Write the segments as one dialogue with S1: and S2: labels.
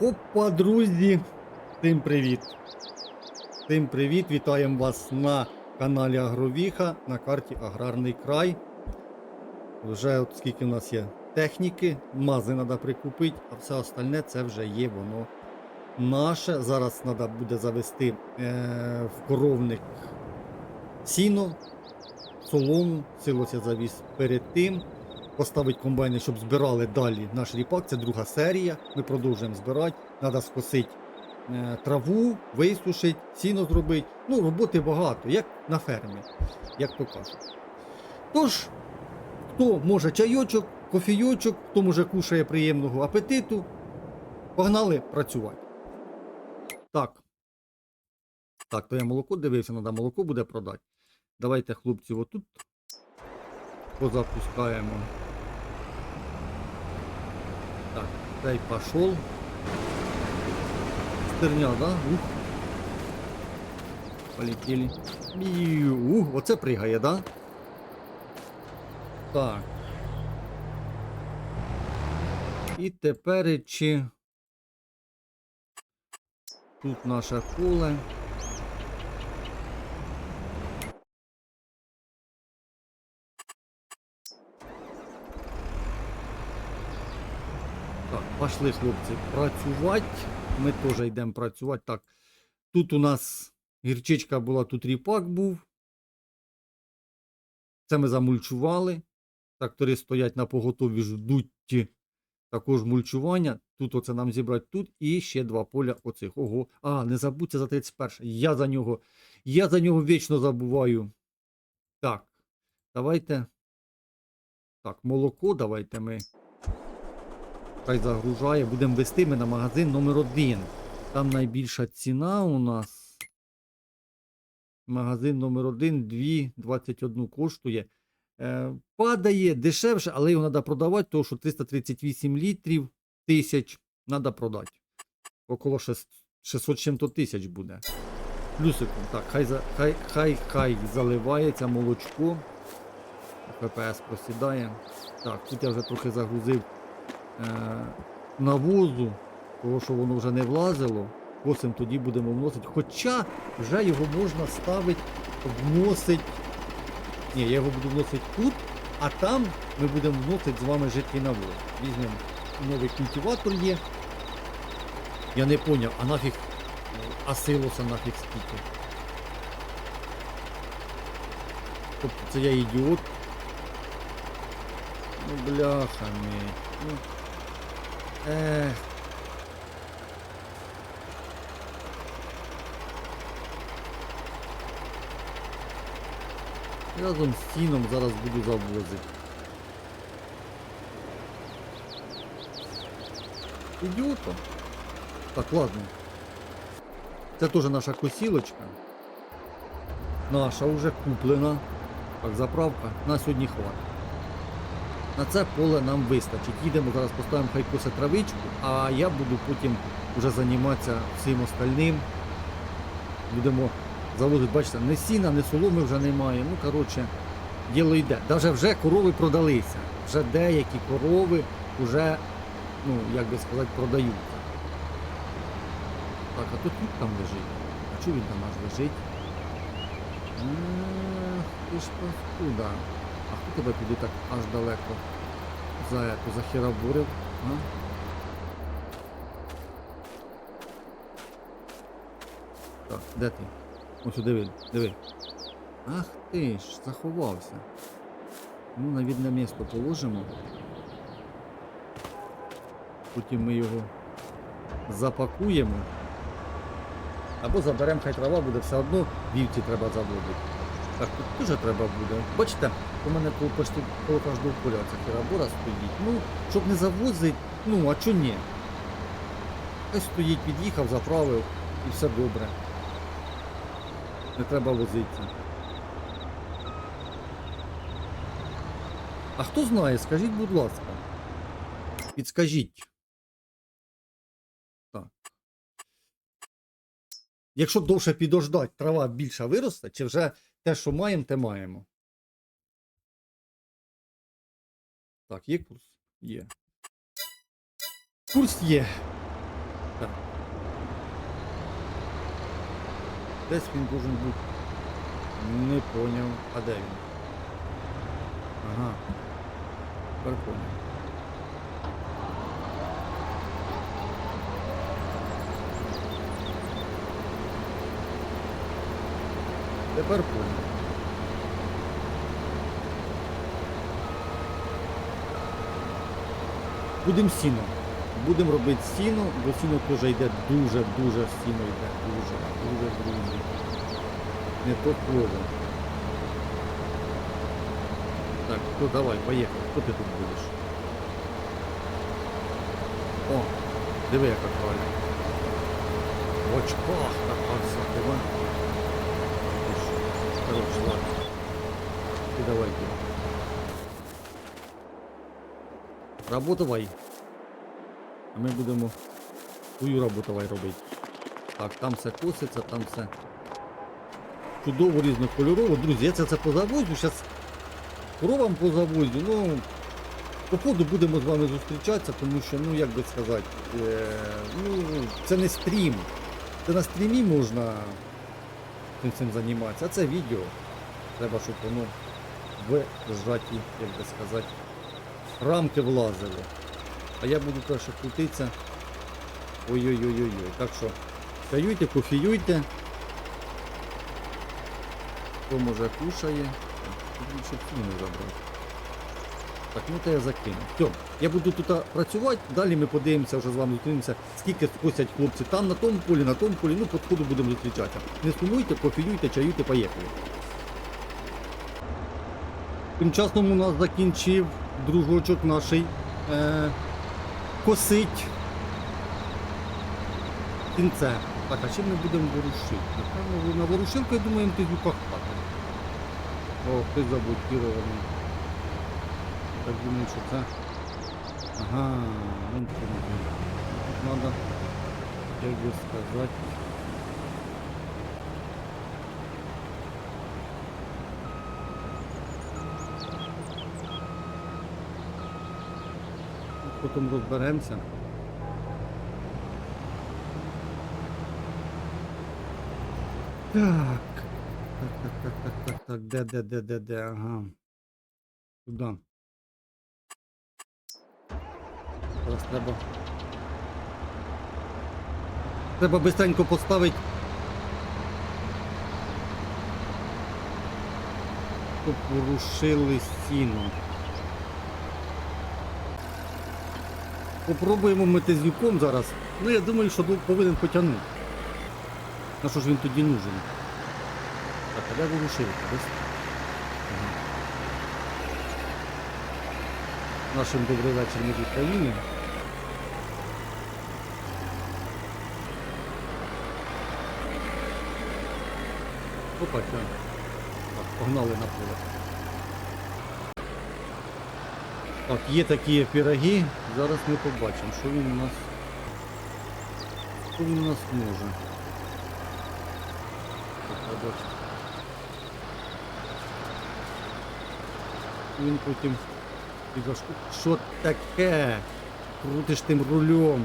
S1: Опа, друзі! Всім привіт! Всім привіт! Вітаємо вас на каналі Агровіха на карті Аграрний край. Вже от скільки в нас є техніки, мази треба прикупити, а все остальне це вже є воно наше. Зараз треба буде завести е, в коровник сіно, солому, силос я завіз перед тим. Поставити комбайни, щоб збирали далі наш ріпак. Це друга серія. Ми продовжуємо збирати. Треба скосити е, траву, висушити, сіно зробити. Ну, роботи багато, як на фермі, як то кажуть. Тож, хто може чайочок, кофійочок, хто може кушає приємного апетиту, погнали працювати. Так. Так, то я молоко дивився, треба молоко буде продати. Давайте, хлопці, отут позапускаємо. Цей пошел. Стерня, да? Ух. Полетели. Бью. Ух, оце пригає, да? Так. І тепер чи тут наше поле. Так, пішли, хлопці, працювати. Ми теж йдемо працювати. Так, тут у нас гірчичка була, тут ріпак був. Це ми замульчували. Трактори стоять на поготові, ждуть також мульчування. Тут оце нам зібрати тут і ще два поля оцих. Ого. А, не забудьте за 31. Я за нього. Я за нього вічно забуваю. Так, давайте. Так, молоко давайте ми. Хай загружає. Будемо вести ми на магазин номер 1 Там найбільша ціна у нас. Магазин номер 1 2,21 коштує. Е, падає дешевше, але його треба продавати, тому що 338 літрів тисяч треба продати. Около 600 600 чим-то тисяч буде. Плюсиком. Так, хай, хай, хай, хай заливається молочко. ФПС просідає. Так, тут я вже трохи загрузив навозу, того що воно вже не влазило. Косим тоді будемо вносити. Хоча вже його можна ставити, вносити. Ні, я його буду вносити тут, а там ми будемо вносити з вами жидкий навоз. Візьмемо новий культиватор є. Я не поняв, а нафіг а силоса нафіг скільки. Тобто це я ідіот. Ну бляха мій. Ех. Разом з сіном зараз буду завозити. Ідіота. Так, ладно. Це теж наша косілочка. Наша вже куплена. Так, заправка. На сьогодні хватить. На це поле нам вистачить. Їдемо, зараз поставимо хай косе травичку, а я буду потім вже займатися всім остальним. Будемо заводити, бачите, не сіна, не соломи вже немає. Ну, коротше, діло йде. Даже вже корови продалися. Вже деякі корови вже, ну, як би сказати, продаються. Так, а тут тут там лежить. А чого він там аж лежить? Ти ж паскуда. Тебе туди так аж далеко за ето, захерабурив? А? Так, де ти? Ось диви, диви. Ах ти ж, заховався. Ну, на відне місто положимо. Потім ми його запакуємо. Або заберемо, хай трава буде, все одно вівці треба заводити. Так, тут теж треба буде. Бачите, у мене коло, почти, коло кожного поля ця хірабора стоїть. Ну, щоб не завозити, ну, а чого ні? Хай стоїть, під'їхав, заправив і все добре. Не треба возитися. А хто знає, скажіть, будь ласка. Підскажіть. Так. Якщо довше підождать, трава більша виросте, чи вже те, що маємо, те маємо. Так, є курс? Є. Курс є. Так. Десь він должен бути. Не поняв. А де він? Ага. Тепер поняв. Тепер поняв. Будемо сіно. Будемо робити сіно, бо сіно теж йде дуже-дуже сіно йде. Дуже, дуже, друзі. Не то слово. Так, то давай, поїхали. Хто ти тут будеш? О, диви, яка хваля. В очках така вся, диви. Ти? Короче, ладно. Ти давай, ти. Работавай. А ми будемо свою роботавай робити. Так, там все коситься, там все чудово різнокольорово. Друзі, я це, це позавозю, зараз коровам позавозю. Ну, по ходу будемо з вами зустрічатися, тому що, ну як би сказати, е, ну, це не стрім. Це на стрімі можна цим цим займатися, а це відео. Треба, щоб воно в зжаті, як би сказати, рамки влазило. А я буду перше крутитися. Ой-ой-ой-ой. Так що чаюйте, кофіюйте. Хто може кушає. Більше всі забрати. Так, ну то я закину. Все, я буду тут працювати, далі ми подивимося, вже з вами зустрінемося, скільки косять хлопці там на тому полі, на тому полі, ну ходу будемо зустрічатися. Не сумуйте, кофіюйте, чаюйте, поїхали. Тим часом у нас закінчив дружочок наш е, косить кінце. Так, а чим ми будемо ворушити? Напевно, на ворушилку, я думаю, ти звуках хати. О, хтось заблокірований. Так думаю, що це. Ага, вон чому. Тут треба, як би сказати. Потім розберемося. Так. Так, так, так, так, так, так. Де, де, де, де, де, ага. Туди. Зараз треба. Треба бистренько поставити. Щоб порушили стіну. Попробуємо метезюком зараз. Ну я думаю, що повинен потягнути. На що ж він тоді нужен? Так, а де ворушилка? Десь? Нашим добрий вечір з України. Опа, це. Погнали на поле. Так, є такі піроги. Зараз ми побачимо, що він у нас. Що він у нас може. Він потім. Що таке? Крутиш тим рулем.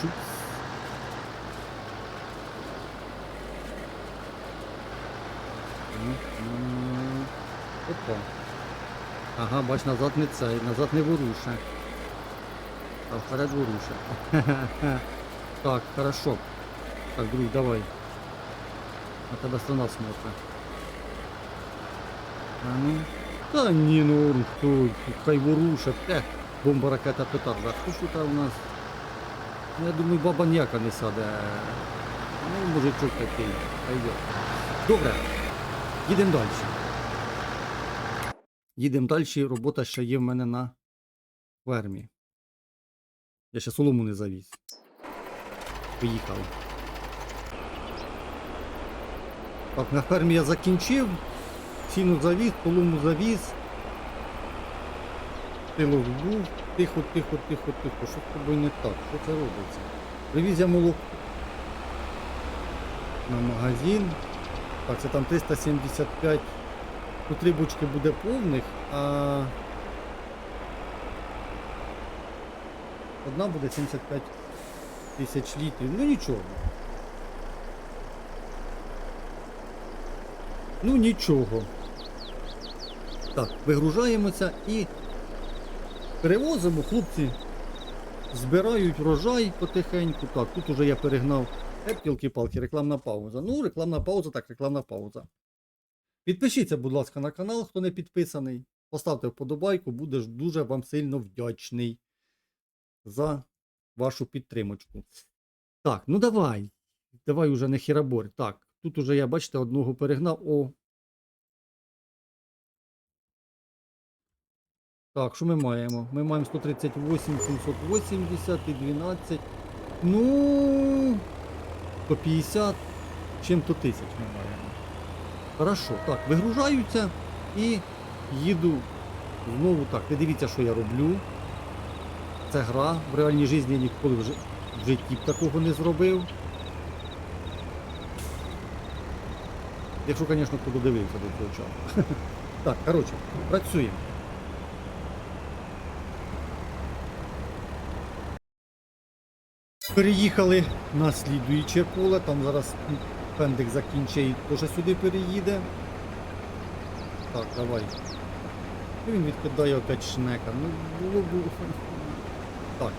S1: Чупс. Опа. Ага, бач, назад не цей, назад не воруше. А вперед воруше. Так, хорошо. Так, друг, давай. На тебе страна смотрит. А ну. Та ні, ну хто, хай воруше. Те, бомба, ракета, петарда. Хто ж тут у нас? Ну, я думаю, баба ніяка не саде. Ну, мужичок такий. Пойдет. Добре. Їдемо далі. Їдемо далі. Робота ще є в мене на фермі. Я ще солому не завіз. Поїхали. Так, на фермі я закінчив. Ціну завіз, солому завіз. Тилок був. Тихо, тихо, тихо, тихо. Що з тобою не так? Що це робиться? Привіз я молоко на магазин. Так, це там 375 по три бочки буде повних, а одна буде 75 тисяч літрів. Ну нічого. Ну нічого. Так, вигружаємося і перевозимо, хлопці збирають врожай потихеньку. Так, тут уже я перегнав епілки-палки, рекламна пауза. Ну, рекламна пауза, так, рекламна пауза. Підпишіться, будь ласка, на канал, хто не підписаний. Поставте вподобайку, будеш дуже вам сильно вдячний за вашу підтримочку. Так, ну давай. Давай уже не хірабор. Так, тут уже я, бачите, одного перегнав. О. Так, що ми маємо? Ми маємо 138, 780 і 12. Ну. По 50 чим-то тисяч ми маємо. Хорошо, так, вигружаються і їду знову так. Не дивіться, що я роблю. Це гра. В реальній житті я ніколи в житті б такого не зробив. Якщо, звісно, хто додивився до цього часу. Так, коротше, працюємо. Переїхали на слідуюче поле, там зараз пендик закінчить, теж сюди переїде. Так, давай. Ну, Він відкидає опять шнека. Ну, було б. Так.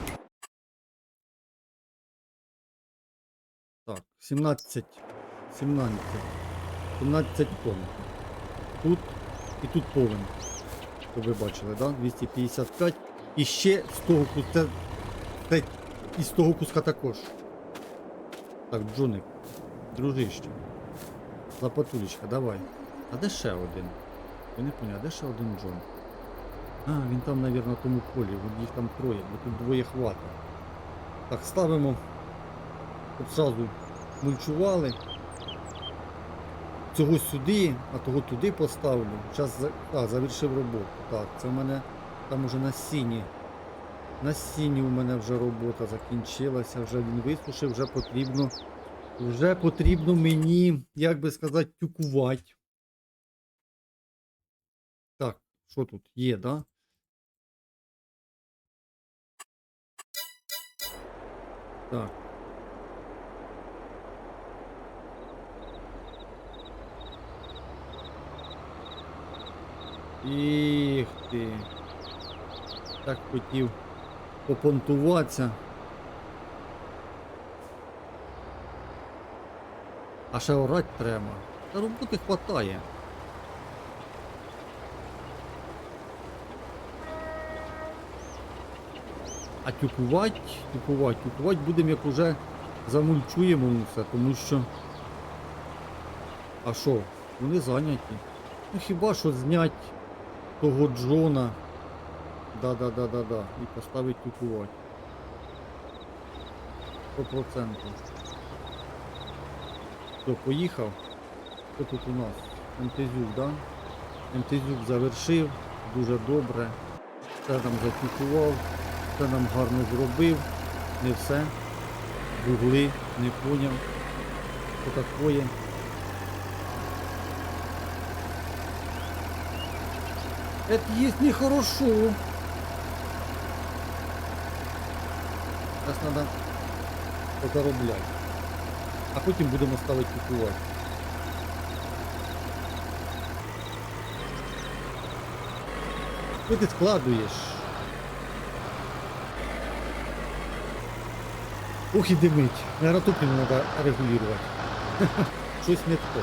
S1: Так, 17. 17. 17 тонн. Тут і тут повен. То ви бачили, да? 255. І ще з того і з того куска також. Так, Джуник. Дружище. Лапатулечка, давай. А де ще один? Я не поняв, а де ще один Джон? А, він там, мабуть, на тому полі, от їх там троє, бо тут двоє хватить. Так, ставимо. Тут зразу мульчували. Цього сюди, а того туди поставлю. Зараз завершив роботу. Так, це в мене там уже на сіні. На сіні у мене вже робота закінчилася, вже він висушив, вже потрібно. Вже потрібно мені, як би сказати, тюкувати. Так, що тут є, да? Так. Їх ти. Так хотів попонтуватися. А ще орать треба. Та роботи хватає. А тюкувати, тюкувати, тюкувати будемо, як уже замульчуємо все, тому що. А що? Вони зайняті. Ну хіба що знять того Джона. Да-да-да-да-да. І поставить тюкувати. 100%. Хто поїхав? Хто тут у нас? МТЗюк, да? МТЗюк завершив, дуже добре. Все нам затюкував, все нам гарно зробив. Не все. Бугли, не поняв. Що такое. Это есть нехорошо. Зараз треба подоробляти. А потім будемо ставити купувати. Що ти складуєш? Ох і димить. Наверное, топливо треба регулювати. Щось не то.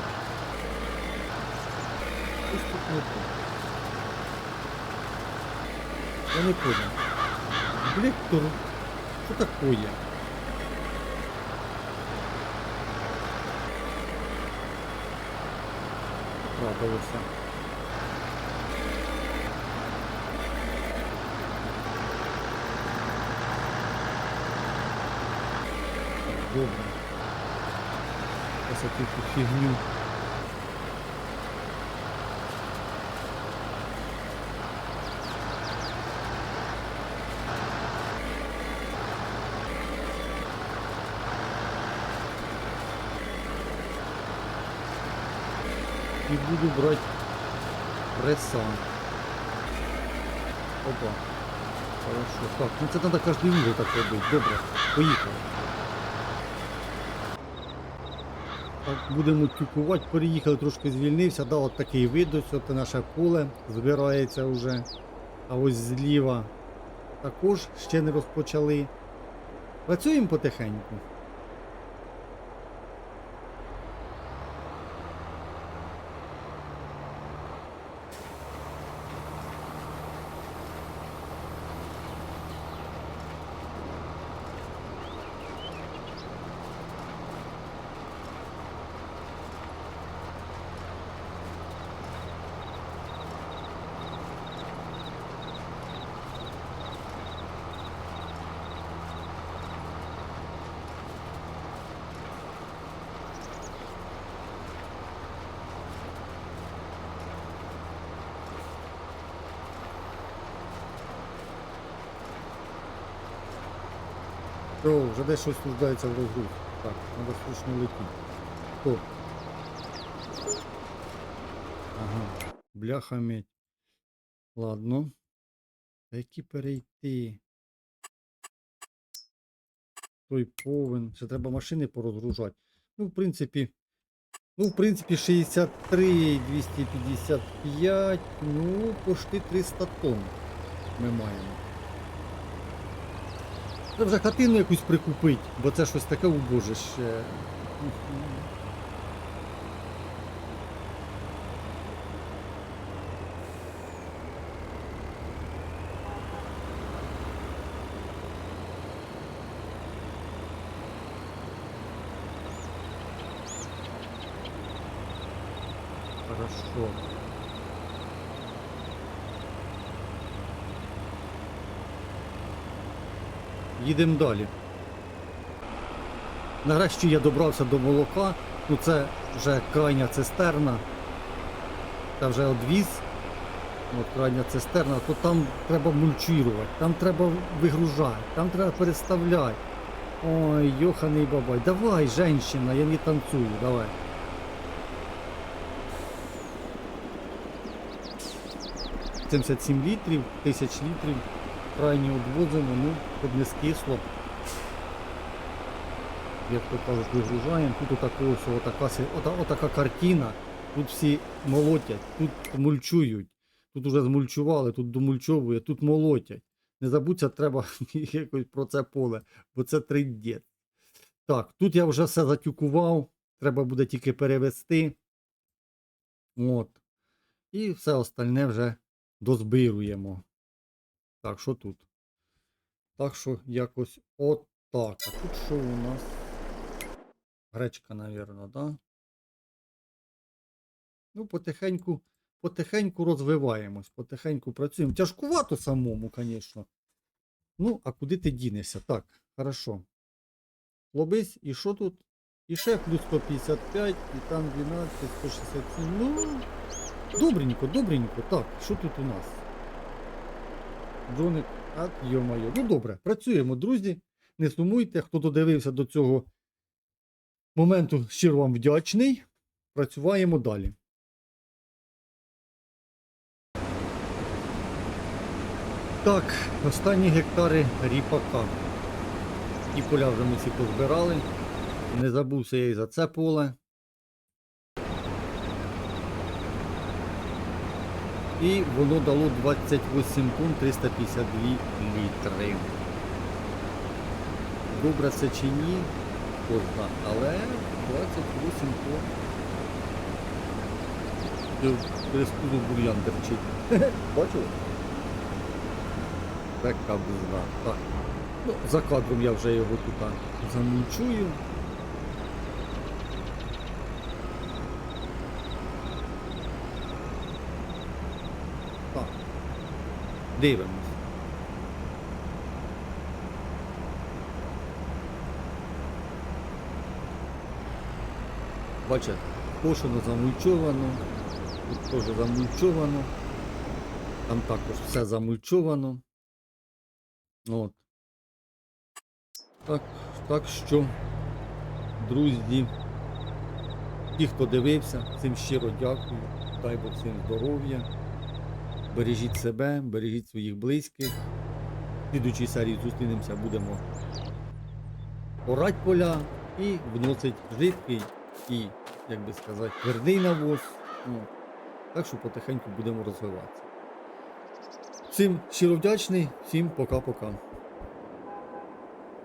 S1: Щось тут не то. Я не понял. Блектор. Что такое? Радовался. Добре. Ось таку І буду брати Преса. Опа. Хорошо. Так, ну це треба кожен вугол так робити. Добре. Поїхали. Так, будемо тюкувати, переїхали, трошки звільнився, да, от такий вид, ось от наше поле збирається вже. А ось зліва також ще не розпочали. Працюємо потихеньку. О, вже десь щось нуждається в розгрузці. Так, треба срочно летіти. Хто? Ага, бляха медь. Ладно. Та які перейти? Той повен. Ще треба машини порозгружати. Ну, в принципі. Ну, в принципі, 63, 255, ну, почти 300 тонн ми маємо. Треба вже хатину якусь прикупити, бо це щось таке убожище. Хорошо. Їдемо далі. Нарешті я добрався до молока. Ну це вже крайня цистерна. Та вже одвіз. От крайня цистерна, то там треба мульчувати, там треба вигружати, там треба переставляти. Ой, йоханий бабай. Давай, женщина, я не танцюю, давай. — 77 літрів, тисяч літрів. Крайні відвозимо, ну, щоб не скисло. Як то кажуть, вигружаємо. Тут отако, отака, си- отака картина. Тут всі молотять, тут мульчують. Тут уже змульчували, тут домульчовує, тут молотять. Не забудься, треба якось про це поле, бо це тридєт. Так, тут я вже все затюкував. Треба буде тільки перевести. От. І все остальне вже дозбируємо. Так, що тут? Так що якось отак. А тут що у нас? Гречка, навірно, да? Ну, потихеньку, потихеньку розвиваємось, потихеньку працюємо. Тяжкувато самому, звісно. Ну, а куди ти дінешся? Так, хорошо. Лобись, і що тут? І ще плюс 155, і там 12, 167. Ну, добренько, добренько. Так, що тут у нас? Джоник, а йо-моє. Ну добре, працюємо, друзі. Не сумуйте, хто додивився до цього моменту, щиро вам вдячний. Працюємо далі. Так, останні гектари ріпака. І поля вже ми всі позбирали. Не забувся я і за це поле. І воно дало 28 тонн 352 літри. Добре це чи ні, хто зна, але 28 тонн. Перескуду бур'ян терчить. Бачили? Така бузна. Так. Ну, за кадром я вже його тут а, Дивимось. Бачите, кошено замульчовано, тут теж замульчовано, там також все замульчовано. От. Так, так що, друзі, ті, хто дивився, всім щиро дякую. Дай Бог всім здоров'я. Бережіть себе, бережіть своїх близьких. В слідуючій серії зустрінемося, будемо орать поля і вносить жидкий і, як би сказати, твердий навоз. Ну, так що потихеньку будемо розвиватися. Всім щиро вдячний, всім пока-пока.